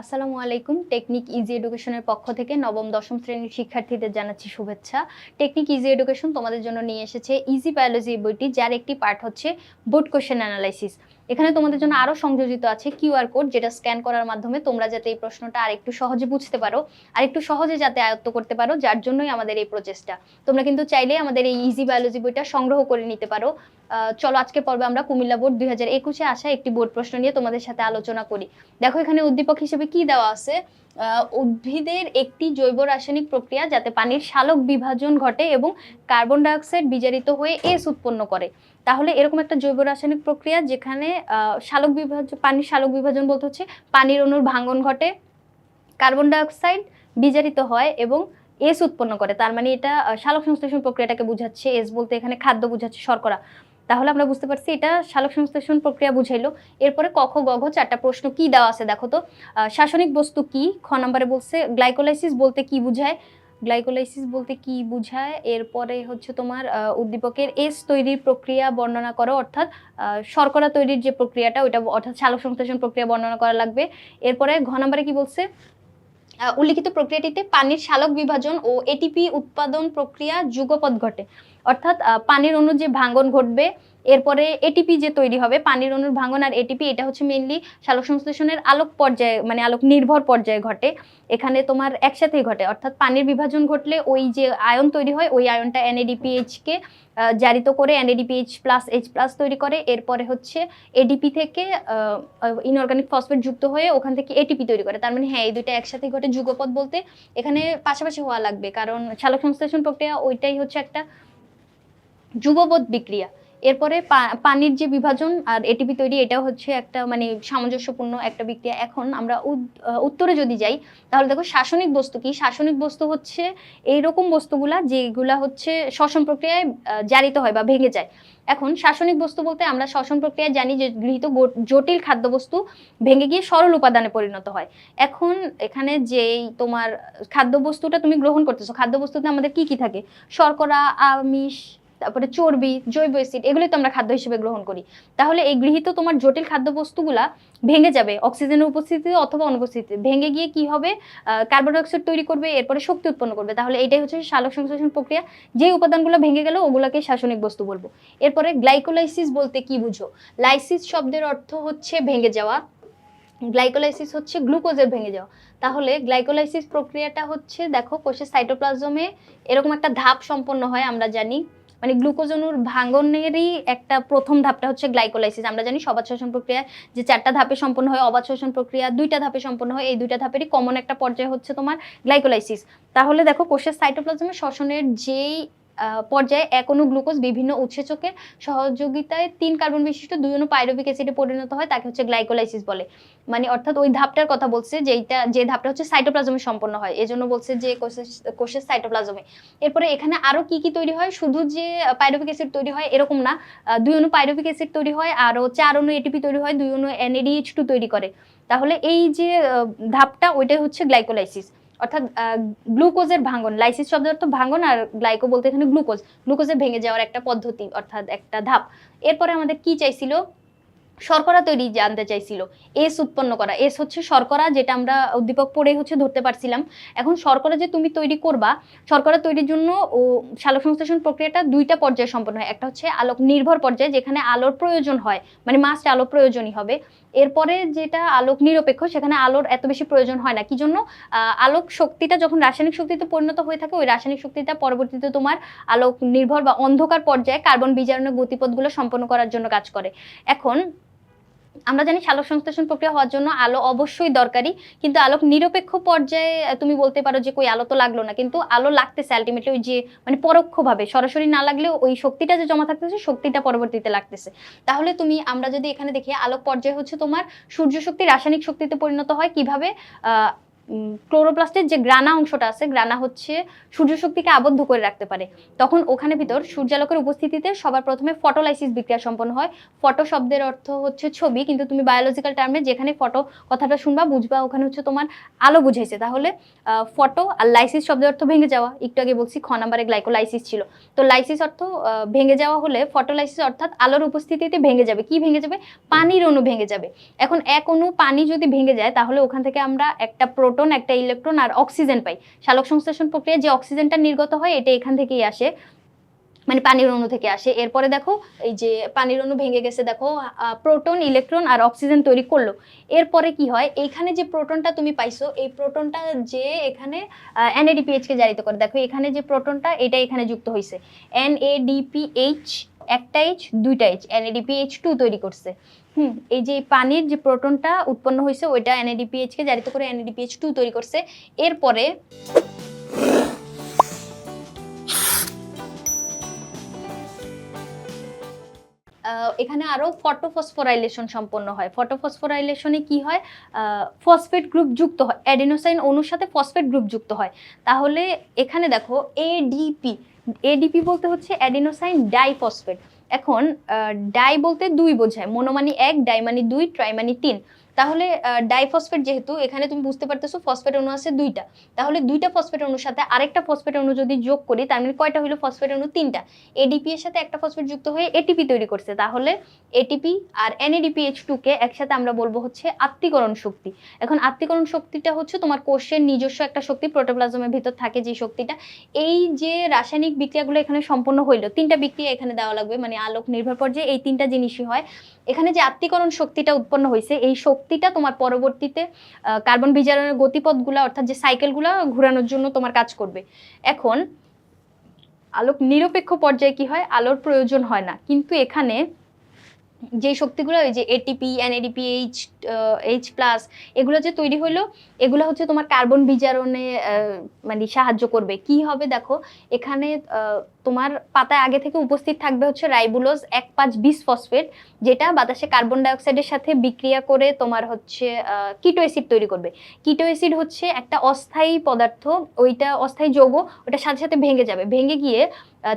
আসসালামু আলাইকুম। Technique easy এডুকেশনের পক্ষ থেকে নবম, দশম শ্রেণির শিক্ষার্থীদের জানাচ্ছি শুভেচ্ছা। টেকনিক ইজি এডুকেশন তোমাদের জন্য নিয়ে এসেছে ইজি বায়োলজি বইটি, যার একটি পার্ট হচ্ছে বোর্ড কোশ্চেন অ্যানালাইসিস এখানে তোমাদের জন্য আরও সংযোজিত আছে কিউআর কোড যেটা স্ক্যান করার মাধ্যমে তোমরা যাতে এই প্রশ্নটা আরেকটু সহজে বুঝতে পারো আর একটু সহজে যাতে আয়ত্ত করতে পারো, যার জন্যই আমাদের এই প্রচেষ্টা তোমরা কিন্তু চাইলে আমাদের এই ইজি বায়োলজি বইটা সংগ্রহ করে নিতে পারো। চলো আজকে পর্বে আমরা কুমিল্লা বোর্ড দুই হাজার একুশে আসা একটি বোর্ড প্রশ্ন নিয়ে তোমাদের সাথে আলোচনা করি। দেখো, এখানে উদ্দীপক হিসেবে কি দেওয়া আছে? উদ্ভিদের একটি জৈব রাসায়নিক প্রক্রিয়া যাতে পানির শালক বিভাজন ঘটে এবং কার্বন ডাইঅক্সাইড বিজারিত হয়ে এস উৎপন্ন করে। তাহলে এরকম একটা জৈব রাসায়নিক প্রক্রিয়া যেখানে শালক বিভাজন পানির শালক বিভাজন বলতে হচ্ছে পানির অণুর ভাঙ্গন ঘটে, কার্বন ডাইঅক্সাইড বিজারিত হয় এবং এস উৎপন্ন করে। তার মানে এটা শালক সংশ্লেষণ প্রক্রিয়াটাকে বুঝাচ্ছে, এস বলতে এখানে খাদ্য বুঝাচ্ছে শর্করা। তাহলে আমরা বুঝতে পারছি এটা শালক সংশ্লেষণ প্রক্রিয়া বুঝাইলো। এরপরে কখ গঘ চারটা প্রশ্ন কি দেওয়া আছে দেখো তো। শাসনিক বস্তু কি? খ নম্বরে বলছে গ্লাইকোলাইসিস বলতে কি বুঝায়? গ্লাইকোলাইসিস বলতে কি বুঝায়? এরপরে হচ্ছে তোমার উদ্দীপকের এস তৈরির প্রক্রিয়া বর্ণনা করো, অর্থাৎ শর্করা তৈরির যে প্রক্রিয়াটা, ওইটা অর্থাৎ শালক সংশ্লেষণ প্রক্রিয়া বর্ণনা করা লাগবে। এরপরে ঘ নম্বরে কি বলছে? উল্লিখিত প্রক্রিয়াটিতে পানির শালক বিভাজন ও এটিপি উৎপাদন প্রক্রিয়া যুগপৎ ঘটে। অর্থাৎ পানির অণুর যে ভাঙ্গন ঘটবে, এরপরে এটিপি যে তৈরি হবে, পানির অণুর ভাঙ্গন আর এটিপি এটা হচ্ছে মেনলি শালক সংশ্লেষণের আলোক পর্যায়ে মানে আলোক নির্ভর পর্যায়ে ঘটে। এখানে তোমার একসাথেই ঘটে, অর্থাৎ পানির বিভাজন ঘটলে ওই যে আয়ন তৈরি হয়, ওই আয়নটা এনএডিপিএইচ কে জারিত করে এনএডিপিএইচ প্লাস এইচ প্লাস তৈরি করে। এরপরে হচ্ছে এডিপি থেকে ইনঅর্গানিক ফসফেট যুক্ত হয়ে ওখান থেকে এটিপি তৈরি করে। তার মানে হ্যাঁ এই দুইটা একসাথে ঘটে যুগপথ বলতে এখানে পাশাপাশি হওয়া লাগবে, কারণ শালক সংশ্লেষণ প্রক্রিয়া ওইটাই হচ্ছে একটা যুগপথ বিক্রিয়া। এরপরে পানির যে বিভাজন আর এটিপি তৈরি এটা হচ্ছে একটা মানে সামঞ্জস্যপূর্ণ একটা বিক্রিয়া। এখন আমরা উত্তরে যদি যাই, তাহলে দেখো শাসনিক বস্তু কি? শাসনিক বস্তু হচ্ছে এই রকম বস্তুগুলা যেগুলা হচ্ছে শ্বসন প্রক্রিয়ায় জারিত হয় বা ভেঙে যায়। এখন শাসনিক বস্তু বলতে আমরা শ্বসন প্রক্রিয়ায় জানি যে গৃহীত জটিল খাদ্যবস্তু ভেঙে গিয়ে সরল উপাদানে পরিণত হয়। এখন এখানে যেই তোমার খাদ্যবস্তুটা তুমি গ্রহণ করতেছো, খাদ্যবস্তুতে আমাদের কি কি থাকে? শর্করা, আমিষ তারপরে চর্বি, জৈব অ্যাসিড এগুলো তো আমরা খাদ্য হিসেবে গ্রহণ করি। তাহলে এই গৃহীত তোমার জটিল খাদ্যবস্তুগুলা ভেঙে যাবে, অক্সিজেনের উপস্থিতিতে অথবা অনুপস্থিতিতে। ভেঙে গিয়ে কি হবে? কার্বন ডাইঅক্সাইড তৈরি করবে, এরপরে শক্তি উৎপন্ন করবে। তাহলে এটাই হচ্ছে শালক সংশ্লেষণ প্রক্রিয়া। যে উপাদানগুলো ভেঙে গেল, ওগুলোকে শাসনিক বস্তু বলব। এরপরে গ্লাইকোলাইসিস বলতে কি বুঝো? লাইসিস শব্দের অর্থ হচ্ছে ভেঙে যাওয়া। গ্লাইকোলাইসিস হচ্ছে গ্লুকোজের ভেঙে যাওয়া। তাহলে গ্লাইকোলাইসিস প্রক্রিয়াটা হচ্ছে, দেখো কোষের সাইটোপ্লাজমে এরকম একটা ধাপ সম্পন্ন হয়, আমরা জানি। মানে গ্লুকোজ অণুর ভাঙনেরই একটা প্রথম ধাপটা হচ্ছে গ্লাইকোলাইসিস। আমরা জানি সবাদ শ্বসন প্রক্রিয়া যে চারটা ধাপে সম্পন্ন হয় অবাধ শ্বসন প্রক্রিয়া দুইটা ধাপে সম্পন্ন হয়, এই দুইটা ধাপেরই কমন একটা পর্যায়ে হচ্ছে তোমার গ্লাইকোলাইসিস। তাহলে দেখো কোষের সাইটোপ্লাজমে শ্বসনের যেই পর্যায়ে এক অণু গ্লুকোজ বিভিন্ন উৎসেচকের সহযোগিতায় তিন কার্বন বিশিষ্ট দুই অণু পাইরুভিক অ্যাসিডে পরিণত হয়, তাকে হচ্ছে গ্লাইকোলাইসিস বলে। মানে অর্থাৎ ওই ধাপটার কথা বলছে যেইটা যে ধাপটা হচ্ছে সাইটোপ্লাজমে সম্পন্ন হয়, এজন্য বলছে যে কোষের সাইটোপ্লাজমে। এরপরে এখানে আরও কি কি তৈরি হয়? শুধু যে পাইরুভিক অ্যাসিড তৈরি হয় এরকম না দুই অণু পাইরুভিক অ্যাসিড তৈরি হয়, আরও চার অণু এটিপি তৈরি হয়, দুই অণু এনএডিএইচ টু তৈরি করে। তাহলে এই যে ধাপটা, ওইটাই হচ্ছে গ্লাইকোলাইসিস। অর্থাৎ গ্লুকোজের ভাঙন লাইসিস শব্দ অর্থ ভাঙন আর গ্লাইকো বলতে এখানে গ্লুকোজ। গ্লুকোজের ভেঙে যাওয়ার একটা পদ্ধতি, অর্থাৎ একটা ধাপ। এরপরে আমাদের কি চাইছিল? শর্করা তৈরি জানতে চাইছিল। এস উৎপন্ন করা। এস হচ্ছে শর্করা যেটা আমরা উদ্দীপক পড়ে হচ্ছে ধরতে পারছিলাম। এখন শর্করা যে তুমি তৈরি করবা, শর্করা তৈরির জন্য ও সালোক সংশ্লেষণ প্রক্রিয়াটা দুইটা পর্যায়ে সম্পন্ন হয়। একটা হচ্ছে আলোক নির্ভর পর্যায়ে, যেখানে আলোর প্রয়োজন হয় মানে মাস্ট আলো প্রয়োজনই হবে। এরপরে যেটা আলোক নিরপেক্ষ, সেখানে আলোর এত বেশি প্রয়োজন হয় না। কি জন্য? আলোক শক্তিটা যখন রাসায়নিক শক্তিতে পরিণত হয়ে থাকে, ওই রাসায়নিক শক্তিটা পরবর্তীতে তোমার আলোক নির্ভর বা অন্ধকার পর্যায়ে কার্বন বিজারণের গতিপথগুলো সম্পন্ন করার জন্য কাজ করে। এখন আমরা জানি সালোক সংশ্লেষণ প্রক্রিয়া হওয়ার জন্য আলো অবশ্যই দরকারি, কিন্তু আলোক নিরপেক্ষ পর্যায়ে তুমি বলতে পারো যে কই আলো তো লাগল না, কিন্তু আলো লাগতেছে আলটিমেটলি ওই যে মানে পরোক্ষভাবে, সরাসরি না লাগলেও ওই শক্তিটা যে জমা থাকতেছে, শক্তিটা পরবর্তীতে লাগতেছে। তাহলে তুমি, আমরা যদি এখানে দেখি আলোক পর্যায়ে হচ্ছে তোমার সূর্য শক্তি রাসায়নিক শক্তিতে পরিণত হয় কীভাবে? ক্লোরোপ্লাস্টের যে গ্রানা অংশটা আছে, গ্রানা হচ্ছে সূর্য শক্তিকে আবদ্ধ করে রাখতে পারে। তখন ওখানে ভিতর সূর্যালোকের উপস্থিতিতে সবার প্রথমে ফটোলাইসিস বিক্রিয়া সম্পন্ন হয়। ফটো শব্দের অর্থ হচ্ছে ছবি, কিন্তু তুমি বায়োলজিক্যাল টার্মে যেখানে ফটো কথাটা শুনবা, বুঝবা, ওখানে হচ্ছে তোমার আলো বুঝাইছে। তাহলে ফটো আর লাইসিস শব্দের অর্থ ভেঙে যাওয়া। একটু আগে বলছি, খ নাম্বারে গ্লাইকোলাইসিস ছিল। তো লাইসিস অর্থ ভেঙে যাওয়া হলে ফটোলাইসিস অর্থাৎ আলোর উপস্থিতিতে ভেঙে যাবে। কি ভেঙে যাবে? পানির অণু ভেঙে যাবে। এখন এক অণু পানি যদি ভেঙে যায়, তাহলে ওখান থেকে আমরা একটা প্রোটন একটা ইলেকট্রন আর অক্সিজেন পাই। সালোক সংশ্লেষণ প্রক্রিয়ায় যে অক্সিজেনটা নির্গত হয়, এটা এখান থেকেই আসে। মানে পানির অণু থেকে আসে। এরপরে দেখো, এই যে পানির অণু ভেঙে গেছে, দেখো প্রোটন ইলেকট্রন আর অক্সিজেন তৈরি করল। এরপরে কি হয়, এইখানে যে প্রোটনটা তুমি পাইছো, এই প্রোটনটা যে এখানে এনএডিপিএইচ কে জারিত করে। দেখো, এখানে যে প্রোটনটা এটা এখানে যুক্ত হয়েছে এনএডিপিএইচ একটা এইচ দুইটা এইচ এনএডিপিএইচ টু তৈরি করছে। হুম, এই যে পানির যে প্রোটনটা উৎপন্ন হয়েছে, ওইটা এনএডিপিএইচ কে জারিত করে এনএডিপিএইচ টু তৈরি করছে। এরপরে এখানে আরও ফটোফসফোরাইলেশন সম্পন্ন হয়। ফটোফসফোরাইলেশনে কি হয়? ফসফেট গ্রুপ যুক্ত হয়। অ্যাডিনোসাইন অণুর সাথে ফসফেট গ্রুপ যুক্ত হয়। তাহলে এখানে দেখো এডিপি এডিপি বলতে হচ্ছে অ্যাডিনোসাইন ডাইফসফেট এখন ডাই বলতে দুই বোঝায়। মনোমানি এক ডাইমানি দুই ট্রাইমানি তিন। তাহলে ডাইফসফেট যেহেতু, এখানে তুমি বুঝতে পারতেছো ফসফেট অণু আছে দুইটা। তাহলে দুইটা ফসফেট অণুর সাথে আরেকটা ফসফেট অণু যদি যোগ করি, তার মানে কয়টা হলো ফসফেট অণু? তিনটা। এডিপি এর সাথে একটা ফসফেট যুক্ত হয়ে এটিপি তৈরি করছে। তাহলে এটিপি আর এনএডিপিএইচ টু কে একসাথে আমরা বলব হচ্ছে আত্মীকরণ শক্তি। এখন আত্মীকরণ শক্তিটা হচ্ছে তোমার কোষের নিজস্ব একটা শক্তি প্রোটোপ্লাজমের ভিতর থাকে যে শক্তিটা। এই যে রাসায়নিক বিক্রিয়াগুলো এখানে সম্পন্ন হইল, তিনটা বিক্রিয়া এখানে দেওয়া লাগবে। মানে আলোক নির্ভর পর্যায়ে এই তিনটা জিনিসই হয়। এখানে যে আত্মীকরণ শক্তিটা উৎপন্ন হয়েছে এই শক্তিটা তোমার পরবর্তীতে কার্বন বিজারণের গতিপথগুলো অর্থাৎ যে সাইকেলগুলো ঘোরানোর জন্য তোমার কাজ করবে। এখন, আলোক নিরপেক্ষ পর্যায়ে কি হয়? আলোর প্রয়োজন হয় না। কিন্তু এখানে যে শক্তিগুলো ওই যে ATP NADP H H plus এগুলো যে তৈরি হলো এগুলো হচ্ছে তোমার কার্বন বিজারণে মানে সাহায্য করবে। কি হবে দেখো, এখানে তোমার পাতায় আগে থেকে উপস্থিত থাকবে হচ্ছে রাইবুলোজ এক পাঁচ বিশ ফসফেট যেটা বাতাসে কার্বন ডাইঅক্সাইডের সাথে বিক্রিয়া করে তোমার হচ্ছে কিটো অ্যাসিড তৈরি করবে। কিটো অ্যাসিড হচ্ছে একটা অস্থায়ী পদার্থ, ওইটা অস্থায়ী যৌগ, ওটার সাথে সাথে ভেঙে যাবে। ভেঙে গিয়ে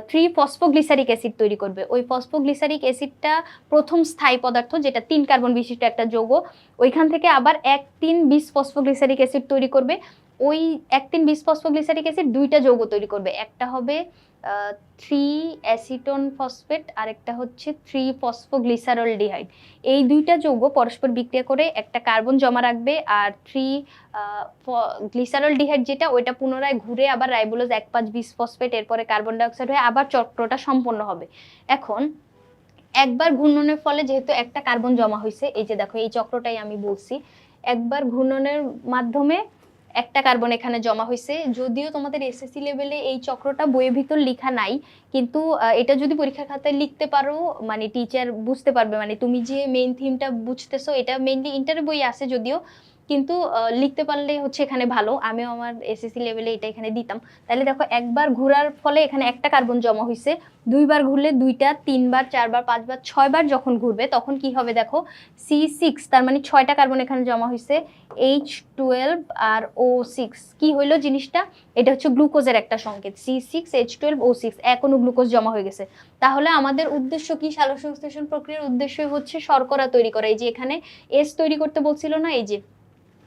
থ্রি ফসফোগ্লিসারিক অ্যাসিড তৈরি করবে। ওই ফসফোগ্লিসারিক অ্যাসিডটা প্রথম স্থায়ী পদার্থ, যেটা তিন কার্বন বিশিষ্ট একটা যৌগ, ওইখান থেকে আবার এক তিন বিশ ফসফোগ্লিসারিক অ্যাসিড তৈরি করবে। ওই এক তিন বিশ ফসফোগ্লিসারিক অ্যাসিড দুইটা যৌগ তৈরি করবে। একটা হবে থ্রি অ্যাসিটন ফসফেট আরেকটা হচ্ছে থ্রি ফসফোগ্লিসারল ডিহাইড এই দুইটা যৌগ পরস্পর বিক্রিয়া করে একটা কার্বন জমা রাখবে আর থ্রি গ্লিসারল ডিহাইড যেটা, ওইটা পুনরায় ঘুরে আবার রাইবোলোজ এক পাঁচ বিশ ফসফেট এরপরে কার্বন ডাইঅক্সাইড হয়ে আবার চক্রটা সম্পন্ন হবে। এখন, একবার ঘূর্ণনের ফলে যেহেতু একটা কার্বন জমা হয়েছে এই যে দেখো, এই চক্রটাই আমি বলছি, একবার ঘূর্ণনের মাধ্যমে একটা কার্বন এখানে জমা হয়েছে। যদিও তোমাদের এসএসসি লেভেলে এই চক্রটা বইয়ের ভিতর লেখা নাই, কিন্তু এটা যদি পরীক্ষার খাতায় লিখতে পারো মানে টিচার বুঝতে পারবে মানে তুমি যে মেইন থিমটা বুঝতেছো, এটা মেইনলি ইন্টার বই আছে যদিও কিন্তু লিখতে পারলে হচ্ছে এখানে ভালো। আমিও আমার এসএসসি লেভেলে এটা এখানে দিতাম। তাহলে দেখো, একবার ঘোরার ফলে এখানে একটা কার্বন জমা হয়েছে দুইবার ঘুরলে দুইটা, তিনবার, চারবার, পাঁচবার, ছয়বার যখন ঘুরবে, তখন কি হবে দেখো সি সিক্স তার মানে ছয়টা কার্বন এখানে জমা হয়েছে এইচ টুয়েলভ আর ও সিক্স কী হইল জিনিসটা? এটা হচ্ছে গ্লুকোজের একটা সংকেত। C six H twelve O six এখনও গ্লুকোজ জমা হয়ে গেছে। তাহলে আমাদের উদ্দেশ্য কি? সালোক সংশ্লেষণ প্রক্রিয়ার উদ্দেশ্য হচ্ছে শর্করা তৈরি করা। এই যে এখানে এস তৈরি করতে বলছিল না, এই যে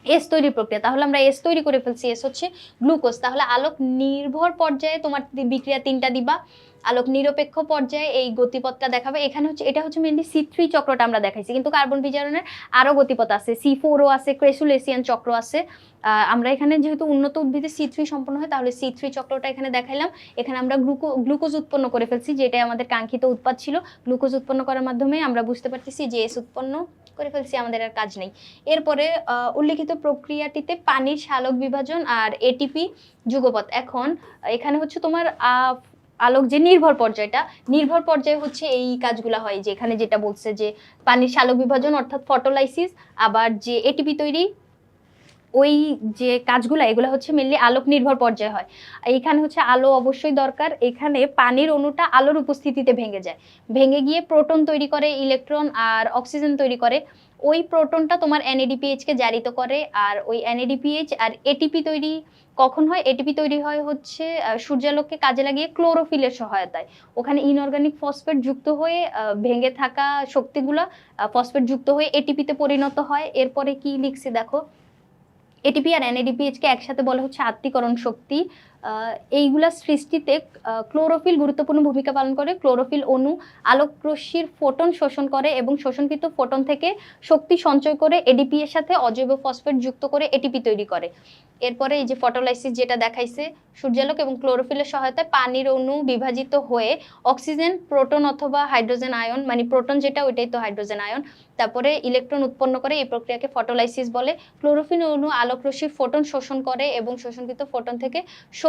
এস তৈরির প্রক্রিয়া। তাহলে আমরা এস তৈরি করে ফেলছি। এস হচ্ছে গ্লুকোজ। তাহলে আলোক নির্ভর পর্যায়ে তোমার বিক্রিয়া তিনটা দিবা। আলোক নিরপেক্ষ পর্যায়ে এই গতিপথটা দেখাবে। এখানে হচ্ছে, এটা হচ্ছে মেনলি সি থ্রি চক্রটা আমরা দেখাইছি। কিন্তু কার্বন বিজারণের আরও গতিপথ আছে। সি ফোরও আছে ক্রেসুলেসিয়ান চক্র আছে। আমরা এখানে যেহেতু উন্নত উদ্ভিদে সি থ্রি সম্পন্ন হয়, তাহলে সি থ্রি চক্রটা এখানে দেখাইলাম। এখানে আমরা গ্লুকো, গ্লুকোজ উৎপন্ন করে ফেলছি, যেটাই আমাদের কাঙ্ক্ষিত উৎপাদ ছিল। গ্লুকোজ উৎপন্ন করার মাধ্যমে আমরা বুঝতে পারতেছি যে এস উৎপন্ন করে ফেলছি, আমাদের আর কাজ নেই। এরপরে উল্লেখিত প্রক্রিয়াটিতে পানির শালক বিভাজন আর এটিপি যুগপথ। এখন, এখানে হচ্ছে তোমার আলোক যে নির্ভর পর্যায়টা, নির্ভর পর্যায়ে হচ্ছে এই কাজগুলো হয় যে এখানে যেটা বলছে যে পানির শালক বিভাজন অর্থাৎ ফটোলাইসিস আবার যে এটিপি তৈরি ওই যে কাজগুলো, এগুলো হচ্ছে মেনলি আলোক নির্ভর পর্যায়ে হয়। এইখানে হচ্ছে আলো অবশ্যই দরকার, এখানে পানির অণুটা আলোর উপস্থিতিতে ভেঙে যায়। ভেঙে গিয়ে প্রোটন তৈরি করে, ইলেকট্রন আর অক্সিজেন তৈরি করে। ওই প্রোটনটা তোমার এনএডিপিএইচকে জারিত করে, আর ওই এনএডিপিএইচ আর এটিপি তৈরি কখন হয়? এটিপি তৈরি হয় হচ্ছে সূর্যালোককে কাজে লাগিয়ে ক্লোরোফিলের সহায়তায়। ওখানে ইনঅর্গানিক ফসফেট যুক্ত হয়ে ভেঙে থাকা শক্তিগুলো ফসফেট যুক্ত হয়ে এটিপিতে পরিণত হয়। এরপরে কি লিখছে দেখো? এটিপি আর এনএডিপিএইচকে একসাথে বলা হচ্ছে আত্মীকরণ শক্তি। এইগুলা সৃষ্টিতে ক্লোরোফিল গুরুত্বপূর্ণ ভূমিকা পালন করে। ক্লোরোফিল অণু আলোক রশ্মির ফোটন শোষণ করে এবং শোষণকৃত ফোটন থেকে শক্তি সঞ্চয় করে এডিপি এর সাথে অজৈব ফসফেট যুক্ত করে এটিপি তৈরি করে। এরপরে এই যে ফটোলাইসিস যেটা দেখাইছে, সূর্যালোক এবং ক্লোরোফিলের সহায়তায় পানির অণু বিভাজিত হয়ে অক্সিজেন প্রোটন অথবা হাইড্রোজেন আয়ন মানে প্রোটন যেটা ওইটাই তো হাইড্রোজেন আয়ন তারপরে ইলেকট্রন উৎপন্ন করে এই প্রক্রিয়াকে ফটোলাইসিস বলে। ক্লোরোফিল অণু আলোক রশ্মির ফোটন শোষণ করে এবং শোষণকৃত ফোটন থেকে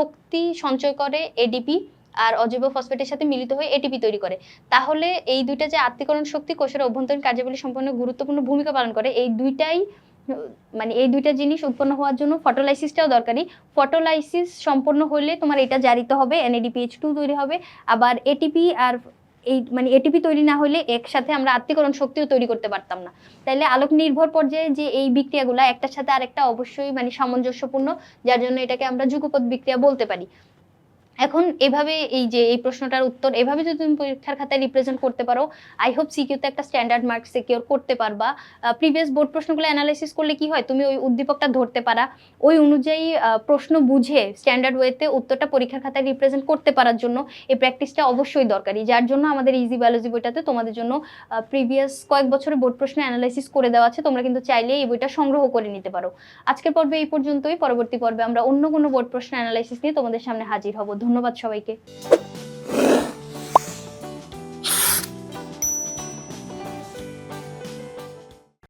শক্তি সঞ্চয় করে এডিপি আর অজৈব ফসফেটের সাথে মিলিত হয়ে এটিপি তৈরি করে। তাহলে এই দুইটা যে আত্মীকরণ শক্তি, কোষের অভ্যন্তরীণ কার্যাবলী সম্পন্ন গুরুত্বপূর্ণ ভূমিকা পালন করে, এই দুইটাই মানে এই দুইটা জিনিস উৎপন্ন হওয়ার জন্য ফটোলাইসিসটাও দরকারি ফটোলাইসিস সম্পন্ন হলে তোমার এটা জারিত হবে এনএডিপিএইচ টু তৈরি হবে, আবার এটিপি আর এই মানে এটিপি তৈরি না হলে একসাথে আমরা আত্মীকরণ শক্তিও তৈরি করতে পারতাম না। তাইলে আলোক নির্ভর পর্যায়ে যে এই বিক্রিয়াগুলো, একটার সাথে আরেকটা অবশ্যই মানে সামঞ্জস্যপূর্ণ, যার জন্য এটাকে আমরা যুগপৎ বিক্রিয়া বলতে পারি। এখন এভাবে এই যে এই প্রশ্নটার উত্তর, এভাবে যদি তুমি পরীক্ষার খাতায় রিপ্রেজেন্ট করতে পারো আই হোপ সিকিউতে একটা স্ট্যান্ডার্ড মার্ক সিকিউর করতে পারবা। প্রিভিয়াস বোর্ড প্রশ্নগুলো অ্যানালাইসিস করলে কি হয়? তুমি ওই উদ্দীপকটা ধরতে পারা। ওই অনুযায়ী প্রশ্ন বুঝে স্ট্যান্ডার্ড ওয়েতে উত্তরটা পরীক্ষার খাতায় রিপ্রেজেন্ট করতে পারার জন্য এই প্র্যাকটিসটা অবশ্যই দরকারি। যার জন্য আমাদের ইজি বায়োলজি বইটাতে তোমাদের জন্য প্রিভিয়াস কয়েক বছরের বোর্ড প্রশ্ন অ্যানালাইসিস করে দেওয়া আছে। তোমরা কিন্তু চাইলে এই বইটা সংগ্রহ করে নিতে পারো। আজকের পর্বে এই পর্যন্তই। পরবর্তী পর্বে আমরা অন্য কোনো বোর্ড প্রশ্ন অ্যানালাইসিস নিয়ে তোমাদের সামনে হাজির হব। ধন্যবাদ সবাইকে।